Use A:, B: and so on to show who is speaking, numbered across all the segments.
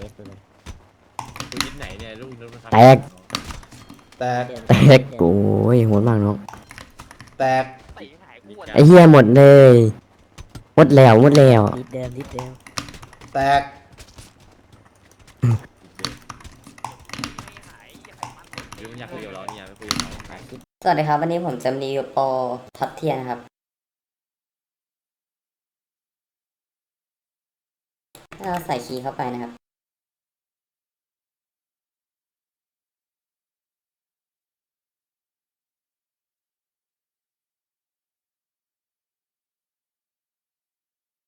A: ป๊ะไปเลย
B: ปืนไหนเนี่ยลูกนึกนะครับ
C: แตก
A: แตก
C: แตกโอ้ยโหดมากน้อง
A: แตก
B: ตีหายกู
C: ไอ้เหี้ยหมดเลยหมดแล้วหมดแล้ว
D: นิดเดิมนิดเดิม
A: แตก
B: ลุงอยากคุยกับเราเนี่ยไม่คุยกับเราใคร
D: สวัสดีครับ วันนี้ผมจะรีวิวโปรท็อปเทียนะครับให้เราใส่คีย์เข้าไปนะครับ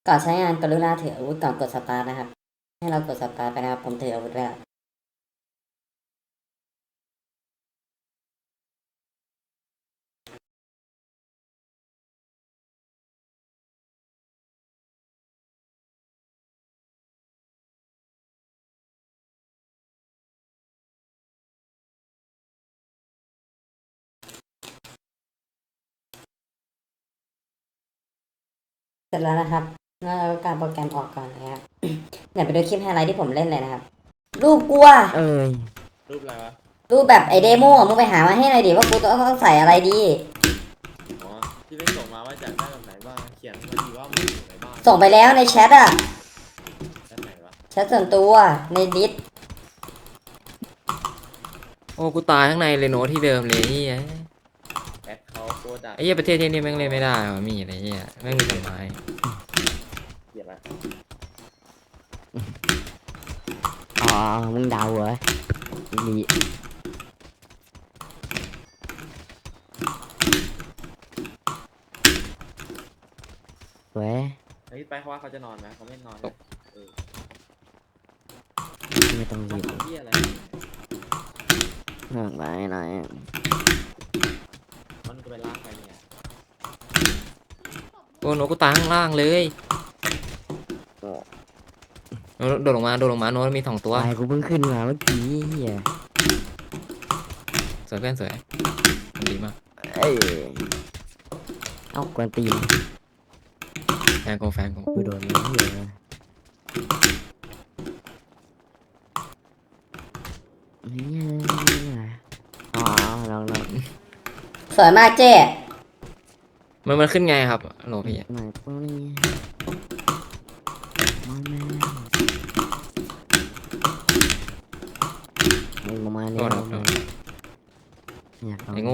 D: ก่อนใช้งานกรุณาถืออาวุธก่อนกดสตาร์ทนะครับ ให้เรากดสตาร์ทไปนะครับ ผมถืออาวุธไว้แล้วเสร็จแล้วนะครับ แล้วเราก็การโปรแกรมออกก่อนนะครับเดี๋ยวไปดูคลิปไฮไลท์ที่ผมเล่นเลยนะครับ รูปกลัว
C: เอ้ย
B: รูปอะไรวะ
D: รูปแบบไอเดโมอะมึงไปหามาให้หน่อยดิว่ากูต้องต้องใส่อะไรดี
B: อ๋อที่ไปส่งมาว่าจากได้แบบไหนบ้าง เขียนมาดีว่ามันอยู่ไหนบ้าง
D: ส่งไปแล้วในแชทอะ
B: ด้านไหนวะ
D: แชทส่วนตัวในดิส
E: โอ้กูตายข้างในเลยโน้ตที่เดิมเลยเฮีย
B: แอดเขาโคตรดัก
E: ไอ้เหี้ยประเทศที่นี่แม่งเล่นไม่ได้ว่ะมีอะไรเฮียแม่งมีกฎหมาย
B: เกลียดละ
C: อ๋อ มึงเดาเหรอดีเว้ย
B: เฮ้ยไปเขาว่าเขาจะนอนไหมเขาไม่นอนเลยเออ
C: ไม่ต้อง
B: ต้อ
C: รี
B: ง
C: บ
B: ทำที่อะไร
C: ห่างไปไหน
B: มันก็ไปลากไปเนี่ย
E: โอ้โน้ตกูตายข้างล่างเลย โน้ตโดดลงมา โดดลงมา โน้ตมีสองตัว
C: ไปกูเพิ่งขึ้นมาเมื่อกี้เหี้ย
E: สวยเพื่อนสวยดีมาก
C: เอ้ยเอ้ากวนตีน
E: แฟนกูแฟนกู
C: กูโดนแล้วเหี้ยเนี่ยอ๋อลองลอง
D: สวยมากเจ๊
E: มันมันขึ้นไงครับโหลพี่
C: หน่อยพวกนี้มาแม่ มึงมาเร็ว
E: โทษครับโทษ
C: อยากลอง
E: ไอ้โง่